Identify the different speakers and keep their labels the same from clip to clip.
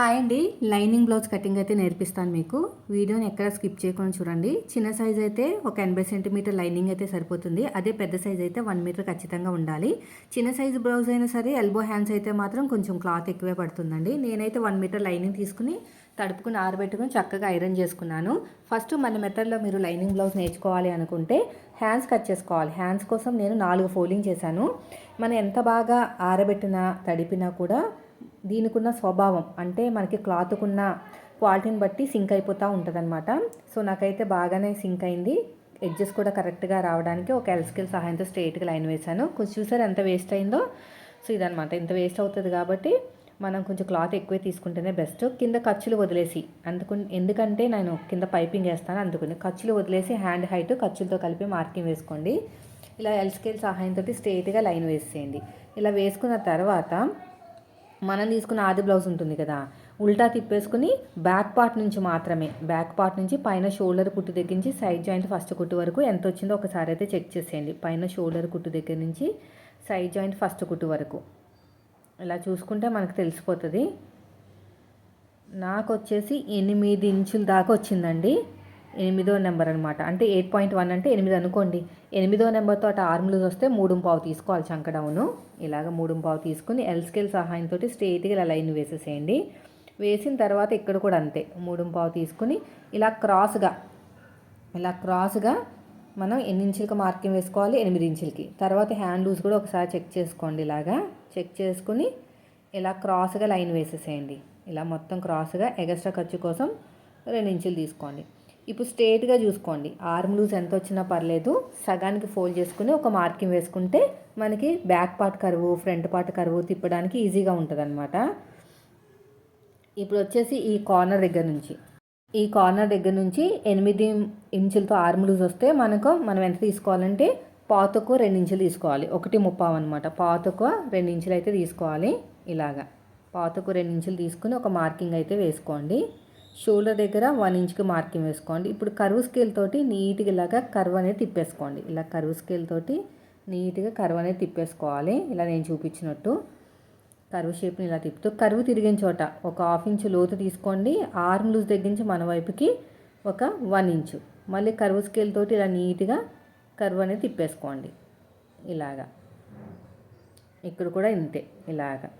Speaker 1: Hi అండి. Lining blouse cutting అయితే నేర్పిస్తాను మీకు. వీడియోని ఎక్కడ స్కిప్ చేయకుండా చూడండి. చిన్న సైజ్ అయితే ఒక ఎనభై సెంటీమీటర్ లైనింగ్ అయితే సరిపోతుంది. అదే పెద్ద సైజ్ అయితే వన్ మీటర్ ఖచ్చితంగా ఉండాలి. చిన్న సైజు బ్లౌజ్ అయినా సరే ఎల్బో హ్యాండ్స్ అయితే మాత్రం కొంచెం క్లాత్ ఎక్కువే పడుతుందండి. నేనైతే వన్ మీటర్ లైనింగ్ తీసుకుని తడుపుకుని ఆరబెట్టుకుని చక్కగా ఐరన్ చేసుకున్నాను. ఫస్ట్ మన మెథడ్లో మీరు లైనింగ్ బ్లౌజ్ నేర్చుకోవాలి అనుకుంటే హ్యాండ్స్ కట్ చేసుకోవాలి. హ్యాండ్స్ కోసం నేను నాలుగు ఫోల్డింగ్ చేశాను. మనం ఎంత బాగా ఆరబెట్టినా తడిపినా కూడా దీనికున్న స్వభావం అంటే మనకి క్లాత్కున్న క్వాలిటీని బట్టి సింక్ అయిపోతూ ఉంటుందన్నమాట. సో నాకైతే బాగానే సింక్ అయింది. ఎడ్జెస్ కూడా కరెక్ట్గా రావడానికి ఒక ఎల్స్కిల్ సహాయంతో స్ట్రైట్గా లైన్ వేశాను. కొంచెం చూసారు ఎంత వేస్ట్ అయిందో? సో ఇదనమాట ఇంత వేస్ట్ అవుతుంది కాబట్టి మనం కొంచెం క్లాత్ ఎక్కువే తీసుకుంటేనే బెస్ట్. కింద ఖర్చులు వదిలేసి అందుకు ఎందుకంటే నేను కింద పైపింగ్ వేస్తాను అందుకుని ఖర్చులు వదిలేసి హ్యాండ్ హైట్ ఖర్చులతో కలిపి మార్కింగ్ వేసుకోండి. ఇలా ఎల్ స్కేల్ సహాయంతో స్ట్రైట్గా లైన్ వేసేయండి. ఇలా వేసుకున్న తర్వాత మనం తీసుకున్న ఆది బ్లౌజ్ ఉంటుంది కదా ఉల్టా తిప్పేసుకుని బ్యాక్ పార్ట్ నుంచి మాత్రమే బ్యాక్ పార్ట్ నుంచి పైన షోల్డర్ కుట్టు దగ్గర నుంచి సైడ్ జాయింట్ ఫస్ట్ కుట్టు వరకు ఎంత వచ్చిందో ఒకసారి అయితే చెక్ చేసేయండి. పైన షోల్డర్ కుట్టు దగ్గర నుంచి సైడ్ జాయింట్ ఫస్ట్ కుట్టు వరకు. ఇలా చూసుకుంటే మనకు తెలిసిపోతుంది. నాకు వచ్చేసి ఎనిమిది ఇంచుల దాకా వచ్చిందండి. ఎనిమిదో నెంబర్ అనమాట అంటే ఎయిట్ పాయింట్ వన్ అంటే ఎనిమిది అనుకోండి. ఎనిమిదో నెంబర్తో అటు ఆర్మ్లూజ్ వస్తే మూడు పావు తీసుకోవాలి చంకడౌను ఇలాగ మూడు పావు తీసుకుని ఎల్ స్కేల్ సహాయంతో స్ట్రేట్గా ఇలా లైన్ వేసేసేయండి. వేసిన తర్వాత ఇక్కడ కూడా అంతే. మూడు పావు తీసుకుని ఇలా క్రాస్గా ఇలా క్రాస్గా మనం ఎన్ని ఇంచులకి మార్కింగ్ వేసుకోవాలి? ఎనిమిది ఇంచులకి. తర్వాత హ్యాండ్ లూజ్ కూడా ఒకసారి చెక్ చేసుకోండి ఇలాగా. చెక్ చేసుకుని ఇలా క్రాస్గా లైన్ వేసేసేయండి. ఇలా మొత్తం క్రాస్గా ఎగస్ట్రా ఖర్చు కోసం రెండు ఇంచులు తీసుకోండి. ఇప్పుడు స్ట్రేట్గా చూసుకోండి. ఆర్మ్ లూజ్ ఎంత వచ్చినా పర్లేదు. సగానికి ఫోల్డ్ చేసుకుని ఒక మార్కింగ్ వేసుకుంటే మనకి బ్యాక్ పార్ట్ కరువు ఫ్రంట్ పార్ట్ కరువు తిప్పడానికి ఈజీగా ఉంటుంది అనమాట ఇప్పుడు వచ్చేసి ఈ కార్నర్ దగ్గర నుంచి. ఈ కార్నర్ దగ్గర నుంచి ఎనిమిది ఇంచులతో ఆర్మ్ లూజ్ వస్తే మనకు మనం ఎంత తీసుకోవాలంటే పాతకు రెండు ఇంచులు తీసుకోవాలి. ఒకటి ముప్పావు అనమాట పాతకు రెండు ఇంచులు అయితే తీసుకోవాలి. ఇలాగా. పాతకు రెండు ఇంచులు తీసుకుని ఒక మార్కింగ్ అయితే వేసుకోండి. షోల్డర్ దగ్గర వన్ ఇంచ్కి మార్కింగ్ వేసుకోండి. ఇప్పుడు కరువు స్కేల్ తోటి నీట్గా ఇలాగా కర్వ్ అనేది తిప్పేసుకోండి. ఇలా కరువు స్కేల్ తోటి నీట్గా కర్వ్ అనేది తిప్పేసుకోవాలి. ఇలా నేను చూపించినట్టు కరువు షేప్ని ఇలా తిప్పుతూ కరువు తిరిగిన చోట ఒక హాఫ్ ఇంచు లోతు తీసుకోండి. ఆర్మ్ లూజ్ దగ్గర నుంచి మన వైపుకి ఒక వన్ ఇంచు. మళ్ళీ కరువు స్కేల్ తోటి ఇలా నీట్గా కరువు అనేది తిప్పేసుకోండి. ఇలాగా. ఇక్కడ కూడా ఇంతే. ఇలాగా.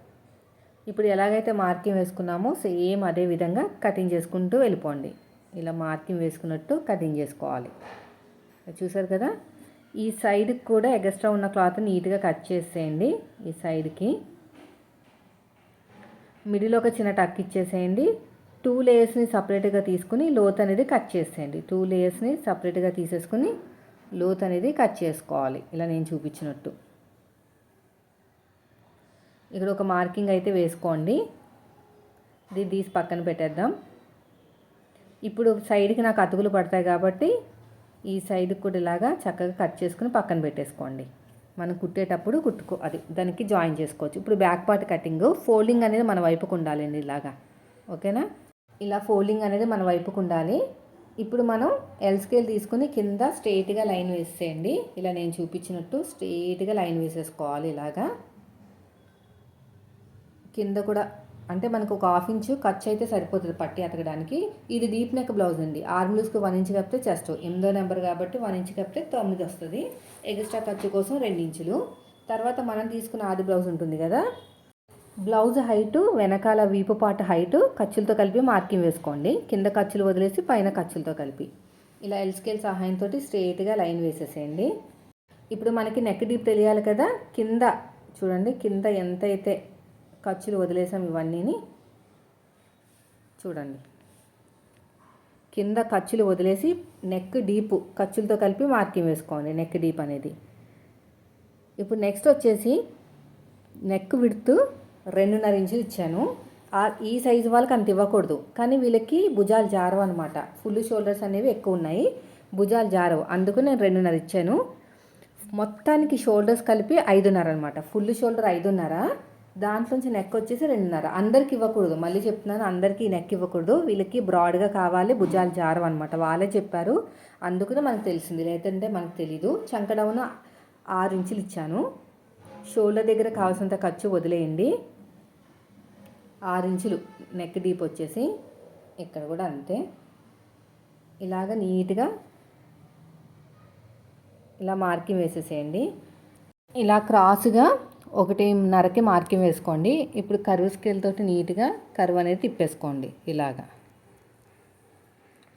Speaker 1: ఇప్పుడు ఎలాగైతే మార్కింగ్ వేసుకున్నామో సేమ్ అదే విధంగా కటింగ్ చేసుకుంటూ వెళ్ళిపోండి. ఇలా మార్కింగ్ వేసుకున్నట్టు కటింగ్ చేసుకోవాలి. చూసారు కదా? ఈ సైడ్కి కూడా ఎగస్ట్రా ఉన్న క్లాత్ నీట్గా కట్ చేసేయండి. ఈ సైడ్కి మిడిల్ ఒక చిన్న టక్ ఇచ్చేసేయండి. టూ లేయర్స్ని సపరేట్గా తీసుకుని లోత్ అనేది కట్ చేసేయండి. టూ లేయర్స్ని సపరేట్గా తీసేసుకుని లోత్ అనేది కట్ చేసుకోవాలి. ఇలా నేను చూపించినట్టు. ఇక్కడ ఒక మార్కింగ్ అయితే వేసుకోండి. ఇది తీసి పక్కన పెట్టేద్దాం. ఇప్పుడు సైడ్కి నాకు అతుకులు పడతాయి కాబట్టి ఈ సైడ్కి కూడా ఇలాగా చక్కగా కట్ చేసుకుని పక్కన పెట్టేసుకోండి. మనం కుట్టేటప్పుడు కుట్టుకో అది దానికి జాయిన్ చేసుకోవచ్చు. ఇప్పుడు బ్యాక్ పార్ట్ కటింగ్ ఫోల్డింగ్ అనేది మన వైపుకు ఉండాలండి ఇలాగా. ఓకేనా? ఇలా ఫోల్డింగ్ అనేది మన వైపుకు ఉండాలి. ఇప్పుడు మనం ఎల్ స్కేల్ తీసుకుని కింద స్ట్రెయిట్గా లైన్ వేసేయండి. ఇలా నేను చూపించినట్టు స్ట్రెయిట్గా లైన్ వేసేసుకోవాలి ఇలాగా. కింద కూడా అంటే మనకు ఒక హాఫ్ ఇంచు ఖర్చు అయితే సరిపోతుంది పట్టి అతకడానికి. ఇది డీప్ నెక్ బ్లౌజ్ అండి. ఆర్మ్ లూస్కి వన్ ఇంచ్ కప్పితే చెస్ట్. ఎనిమిదో నెంబర్ కాబట్టి వన్ ఇంచ్ కప్పితే తొమ్మిది వస్తుంది. ఎక్స్ట్రా ఖర్చు కోసం రెండు ఇంచులు. తర్వాత మనం తీసుకున్న ఆది బ్లౌజ్ ఉంటుంది కదా? బ్లౌజ్ హైటు వెనకాల వీపు పాట హైటు ఖర్చులతో కలిపి మార్కింగ్ వేసుకోండి. కింద ఖర్చులు వదిలేసి పైన ఖర్చులతో కలిపి. ఇలా ఎల్ స్కేల్ సహాయంతో స్ట్రేట్గా లైన్ వేసేసేయండి. ఇప్పుడు మనకి నెక్ డీప్ తెలియాలి కదా? కింద చూడండి కింద ఎంత అయితే ఖర్చులు వదిలేసాం ఇవన్నీని. చూడండి. కింద ఖర్చులు వదిలేసి నెక్ డీప్ ఖర్చులతో కలిపి మార్కింగ్ వేసుకోండి నెక్ డీప్ అనేది. ఇప్పుడు నెక్స్ట్ వచ్చేసి నెక్ విడుతూ రెండున్నర ఇంచులు ఇచ్చాను. ఈ సైజు వాళ్ళకి అంత ఇవ్వకూడదు. కానీ వీళ్ళకి భుజాలు జారవు అనమాట ఫుల్ షోల్డర్స్ అనేవి ఎక్కువ ఉన్నాయి. భుజాలు జారవు. అందుకు నేను రెండున్నర ఇచ్చాను. మొత్తానికి షోల్డర్స్ కలిపి ఐదున్నర అనమాట ఫుల్ షోల్డర్ ఐదున్నర. దాంట్లోంచి నెక్ వచ్చేసి రెండున్నర. అందరికి ఇవ్వకూడదు. మళ్ళీ చెప్తున్నాను అందరికీ నెక్ ఇవ్వకూడదు. వీళ్ళకి బ్రాడ్గా కావాలి భుజాలు జారం అనమాట వాళ్ళే చెప్పారు. అందుకనే మనకు తెలిసింది. లేదంటే మనకు తెలీదు. చంకడవున ఆరు ఇంచులు ఇచ్చాను. షోల్డర్ దగ్గర కావాల్సినంత ఖర్చు వదిలేయండి. ఆరు ఇంచులు నెక్ డీప్ వచ్చేసి ఇక్కడ కూడా అంతే. ఇలాగ నీట్గా ఇలా మార్కింగ్ వేసేసేయండి. ఇలా క్రాస్గా ఒకటిన్నరకి మార్కింగ్ వేసుకోండి. ఇప్పుడు కరువు స్కేల్ తోటి నీట్గా కరువు అనేది తిప్పేసుకోండి. ఇలాగా.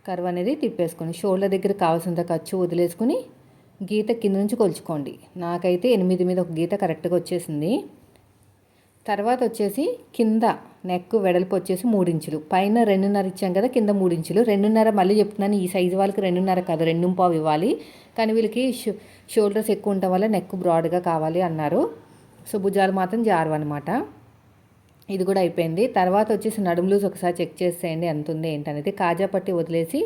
Speaker 1: కరువు అనేది తిప్పేసుకోండి. షోల్డర్ దగ్గర కావాల్సినంత ఖర్చు వదిలేసుకుని గీత కింద నుంచి కొలుచుకోండి. నాకైతే ఎనిమిది మీద ఒక గీత కరెక్ట్గా వచ్చేసింది. తర్వాత వచ్చేసి కింద నెక్ వెడల్పు వచ్చేసి మూడించులు పైన రెండున్నర ఇచ్చాం కదా కింద మూడించులు రెండున్నర మళ్ళీ చెప్తున్నాను ఈ సైజు వాళ్ళకి రెండున్నర కాదు రెండు పావు ఇవ్వాలి. కానీ వీళ్ళకి షోల్డర్స్ ఎక్కువ ఉండటం వల్ల నెక్ బ్రాడ్గా కావాలి అన్నారు. సో భుజాలు మాత్రం జారు అనమాట ఇది కూడా అయిపోయింది. తర్వాత వచ్చేసి నడుము ఒకసారి చెక్ చేసేయండి ఎంత ఉంది ఏంటనేది కాజా పట్టి వదిలేసి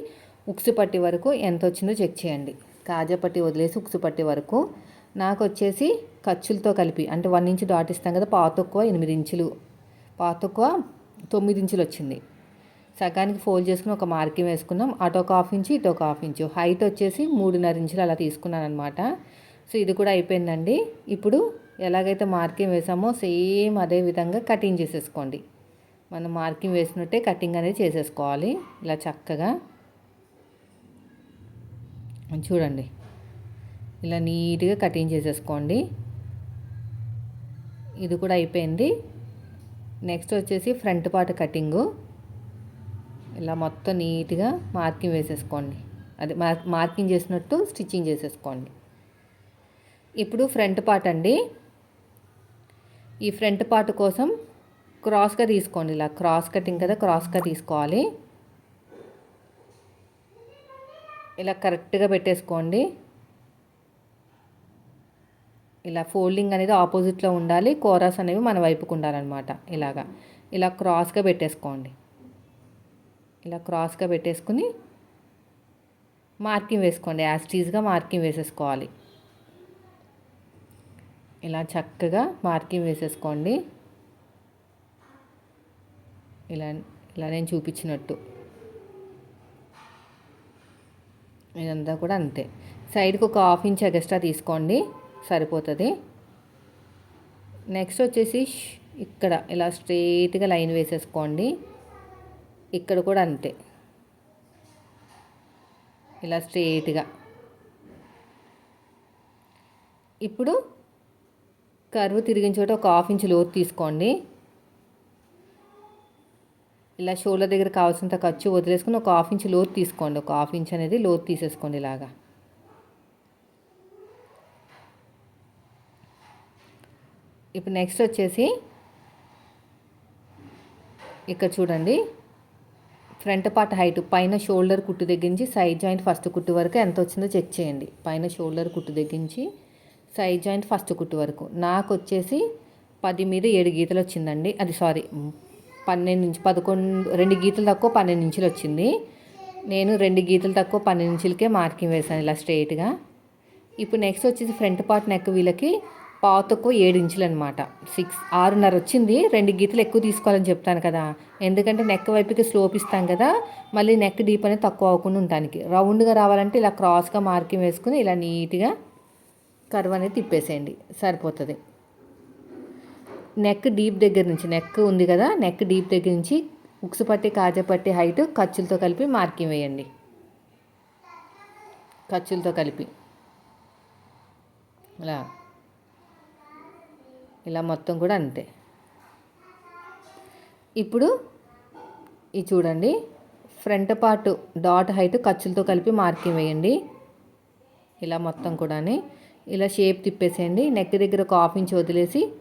Speaker 1: ఉక్సు పట్టి వరకు ఎంత వచ్చిందో చెక్ చేయండి. కాజా పట్టి వదిలేసి ఉక్సు పట్టి వరకు. నాకు వచ్చేసి ఖర్చులతో కలిపి అంటే వన్ ఇంచు దాటిస్తాం కదా పాతొక్కువ ఎనిమిది ఇంచులు. పాతక్కువ తొమ్మిది ఇంచులు వచ్చింది. సగానికి ఫోల్డ్ చేసుకుని ఒక మార్కింగ్ వేసుకున్నాం. అటు ఒక హాఫ్ ఇంచు ఇటు ఒక హాఫ్ ఇంచు. హైట్ వచ్చేసి మూడున్నర ఇంచులు అలా తీసుకున్నాను అనమాట సో ఇది కూడా అయిపోయిందండి. ఇప్పుడు ఎలాగైతే మార్కింగ్ వేసామో సేమ్ అదే విధంగా కటింగ్ చేసేసుకోండి. మనం మార్కింగ్ వేసినట్టే కటింగ్ అనేది చేసేసుకోవాలి. ఇలా చక్కగా. చూడండి. ఇలా నీట్గా కటింగ్ చేసేసుకోండి. ఇది కూడా అయిపోయింది. నెక్స్ట్ వచ్చేసి ఫ్రంట్ పార్ట్ కటింగు. ఇలా మొత్తం నీట్గా మార్కింగ్ వేసేసుకోండి. అది మార్కింగ్ చేసినట్టు స్టిచ్చింగ్ చేసేసుకోండి. ఇప్పుడు ఫ్రంట్ పార్ట్ అండి. ఈ ఫ్రంట్ పార్ట్ కోసం క్రాస్గా తీసుకోండి. ఇలా క్రాస్ కటింగ్ కదా క్రాస్గా తీసుకోవాలి. ఇలా కరెక్ట్గా పెట్టేసుకోండి. ఇలా ఫోల్డింగ్ అనేది ఆపోజిట్లో ఉండాలి కోరాస్ అనేవి మన వైపుకు ఉండాలన్నమాట. ఇలాగా. ఇలా క్రాస్గా పెట్టేసుకోండి. ఇలా క్రాస్గా పెట్టేసుకుని మార్కింగ్ వేసుకోండి. యాస్టీజ్గా మార్కింగ్ వేసేసుకోవాలి. ఇలా చక్కగా మార్కింగ్ వేసేసుకోండి. ఇలా ఇలా నేను చూపించినట్టు. ఇదంతా కూడా అంతే. సైడ్కి ఒక హాఫ్ ఇంచ్ ఎగస్ట్రా తీసుకోండి సరిపోతుంది. నెక్స్ట్ వచ్చేసి ఇక్కడ ఇలా స్ట్రైట్గా లైన్ వేసేసుకోండి. ఇక్కడ కూడా అంతే. ఇలా స్ట్రైట్గా ఇప్పుడు కరువు తిరిగిన చోట ఒక హాఫ్ ఇంచ్ లోతు తీసుకోండి. ఇలా షోల్డర్ దగ్గర కావాల్సినంత ఖర్చు వదిలేసుకుని ఒక హాఫ్ ఇంచ్ లోతు తీసుకోండి. ఒక హాఫ్ ఇంచ్ అనేది లోతు తీసేసుకోండి ఇలాగా. ఇప్పుడు నెక్స్ట్ వచ్చేసి ఇక్కడ చూడండి. ఫ్రంట్ పార్ట్ హైట్ పైన షోల్డర్ కుట్టు దగ్గర నుంచి సైడ్ జాయింట్ ఫస్ట్ కుట్టు వరకు ఎంత వచ్చిందో చెక్ చేయండి. పైన షోల్డర్ కుట్టు దగ్గర నుంచి సైడ్ జాయింట్ ఫస్ట్ కుట్టు వరకు. నాకు వచ్చేసి పది మీద ఏడు గీతలు వచ్చిందండి అది సారీ పన్నెండు నుంచి పదకొండు రెండు గీతలు తక్కువ పన్నెండు ఇంచులు వచ్చింది నేను రెండు గీతలు తక్కువ పన్నెండు ఇంచులకే మార్కింగ్ వేసాను ఇలా స్ట్రైట్గా ఇప్పుడు నెక్స్ట్ వచ్చేసి ఫ్రంట్ పార్ట్ నెక్ వీళ్ళకి పావు తక్కువ ఏడు ఇంచులు అనమాట సిక్స్ ఆరున్నర వచ్చింది. రెండు గీతలు ఎక్కువ తీసుకోవాలని చెప్తాను కదా. ఎందుకంటే నెక్ వైపుకి స్లోప్ ఇస్తాం కదా. మళ్ళీ నెక్ డీప్ అనేది తక్కువ అవ్వకుండా ఉండడానికి రౌండ్గా రావాలంటే ఇలా క్రాస్గా మార్కింగ్ వేసుకుని ఇలా నీట్గా కర్వ్ అనేది తిప్పేసేయండి. సరిపోతుంది. నెక్ డీప్ దగ్గర నుంచి నెక్ ఉంది కదా నెక్ డీప్ దగ్గర నుంచి ఉక్సు పట్టి కాజా పట్టి హైట్ ఖర్చులతో కలిపి మార్కింగ్ వేయండి. ఖర్చులతో కలిపి. ఇలా ఇలా మొత్తం కూడా అంతే. ఇప్పుడు ఇది చూడండి ఫ్రంట్ పార్ట్ డాట్ హైట్ ఖర్చులతో కలిపి మార్కింగ్ వేయండి. ఇలా మొత్తం కూడా ఇలా షేప్ తిప్పేసేయండి. నెక్ దగ్గర ఒక హాఫ్ ఇంచ్ వదిలేసి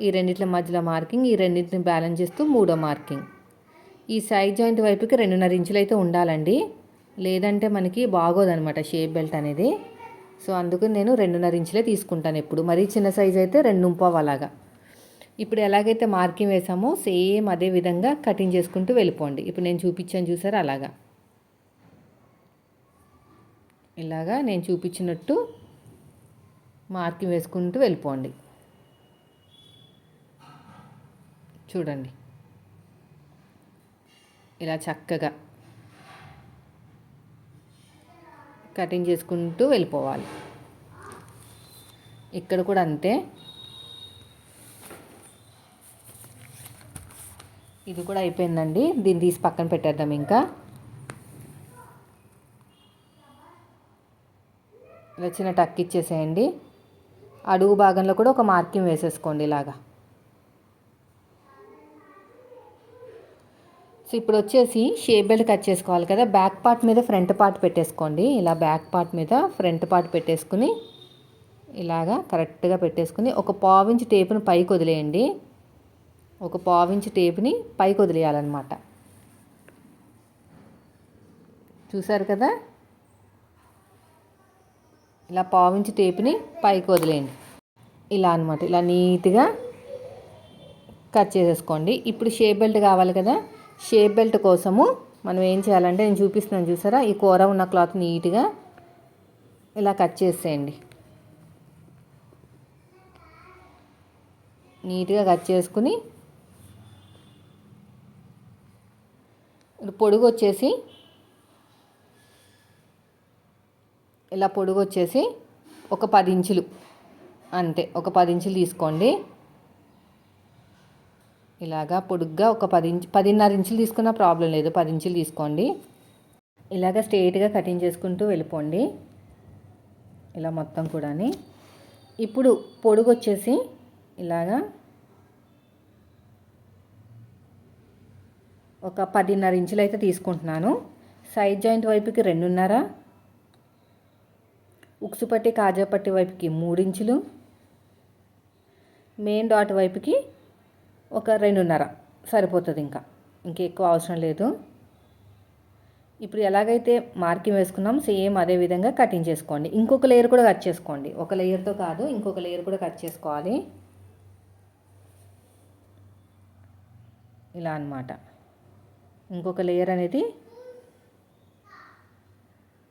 Speaker 1: ఈ రెండింటి మధ్యలో మార్కింగ్ ఈ రెండింటిని బ్యాలెన్స్ చేస్తూ మూడో మార్కింగ్. ఈ సైడ్ జాయింట్ వైపుకి రెండున్నర ఇంచులు అయితే ఉండాలండి. లేదంటే మనకి బాగోదనమాట షేప్ బెల్ట్ అనేది. సో అందుకు నేను రెండున్నర ఇంచులే తీసుకుంటాను ఎప్పుడు. మరీ చిన్న సైజ్ అయితే రెండు అలాగా. ఇప్పుడు ఎలాగైతే మార్కింగ్ వేసామో సేమ్ అదే విధంగా కటింగ్ చేసుకుంటూ వెళ్ళిపోండి. ఇప్పుడు నేను చూపించాను చూసారు? అలాగా. ఇలాగా నేను చూపించినట్టు మార్కింగ్ వేసుకుంటూ వెళ్ళిపోండి. చూడండి. ఇలా చక్కగా కటింగ్ చేసుకుంటూ వెళ్ళిపోవాలి. ఇక్కడ కూడా అంతే. ఇది కూడా అయిపోయిందండి. దీన్ని తీసి పక్కన పెట్టేద్దాం ఇంకా. ఇలా చిన్న టక్ ఇచ్చేసేయండి. అడుగు భాగంలో కూడా ఒక మార్కింగ్ వేసేసుకోండి ఇలాగా. సో ఇప్పుడు వచ్చేసి షేప్ బెల్ట్ కట్ చేసుకోవాలి కదా. బ్యాక్ పార్ట్ మీద ఫ్రంట్ పార్ట్ పెట్టేసుకోండి. ఇలా బ్యాక్ పార్ట్ మీద ఫ్రంట్ పార్ట్ పెట్టేసుకుని ఇలాగా కరెక్ట్గా పెట్టేసుకుని ఒక పావించి టేపుని పైకి వదిలేయండి. ఒక పావించి టేపుని పైకి వదిలేయాలన్నమాట. చూసారు కదా? ఇలా పావించి టేపుని పైకి వదిలేయండి. ఇలా అనమాట ఇలా నీట్గా కట్ చేసేసుకోండి. ఇప్పుడు షేప్ బెల్ట్ కావాలి కదా. షేప్ బెల్ట్ కోసము మనం ఏం చేయాలంటే నేను చూపిస్తున్నాను చూసారా? ఈ కూర ఉన్న క్లాత్ నీట్గా ఇలా కట్ చేసేయండి. నీట్గా కట్ చేసుకుని పొడుగు వచ్చేసి ఇలా పొడుగు వచ్చేసి ఒక పది ఇంచులు. అంతే ఒక పది ఇంచులు తీసుకోండి. ఇలాగా పొడుగ్గా ఒక పది ఇంచు పదిన్నర ఇంచులు తీసుకున్న ప్రాబ్లం లేదు. పది ఇంచులు తీసుకోండి. ఇలాగ స్ట్రైట్గా కటింగ్ చేసుకుంటూ వెళ్ళిపోండి. ఇలా మొత్తం కూడా ఇప్పుడు పొడుగు వచ్చేసి ఇలాగా ఒక పదిన్నర ఇంచులు అయితే తీసుకుంటున్నాను. సైడ్ జాయింట్ వైపుకి రెండున్నర ఉక్సుపట్టి పట్టి కాజా పట్టి వైపుకి మూడు ఇంచులు మెయిన్ డాట్ వైపుకి ఒక రెండున్నర సరిపోతుంది ఇంకా. ఇంకెక్కువ అవసరం లేదు. ఇప్పుడు ఎలాగైతే మార్కింగ్ వేసుకున్నాం సేమ్ అదే విధంగా కటింగ్ చేసుకోండి. ఇంకొక లేయర్ కూడా కట్ చేసుకోండి. ఒక లేయర్తో కాదు ఇంకొక లేయర్ కూడా కట్ చేసుకోవాలి. ఇలా అనమాట ఇంకొక లేయర్ అనేది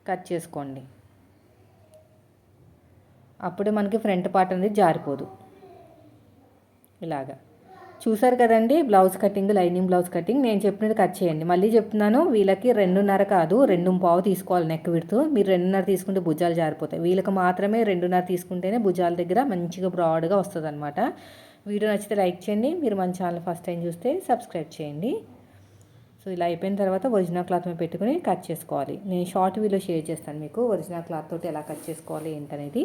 Speaker 1: కట్ చేసుకోండి. అప్పుడు మనకి ఫ్రంట్ పార్ట్ అనేది జారిపోదు. ఇలాగా. చూసారు కదండి blouse cutting lining blouse cutting. నేను చెప్పినది కట్ చేయండి. మళ్ళీ చెప్తున్నాను వీళ్ళకి రెండున్నర కాదు రెండు పావు తీసుకోవాలి నెక్ విడుతూ. మీరు రెండున్నర తీసుకుంటే భుజాలు జారిపోతాయి. వీళ్ళకి మాత్రమే రెండున్నర తీసుకుంటేనే భుజాల దగ్గర మంచిగా బ్రాడ్గా వస్తుంది అనమాట వీడియో నచ్చితే లైక్ చేయండి. మీరు మన ఛానల్ ఫస్ట్ టైం చూస్తే సబ్స్క్రైబ్ చేయండి. సో ఇలా అయిపోయిన తర్వాత ఒరిజినల్ క్లాత్ మీద పెట్టుకుని కట్ చేసుకోవాలి. నేను షార్ట్ వీడియో షేర్ చేస్తాను మీకు ఒరిజినల్ క్లాత్ తోటి ఎలా కట్ చేసుకోవాలి ఏంటనేది.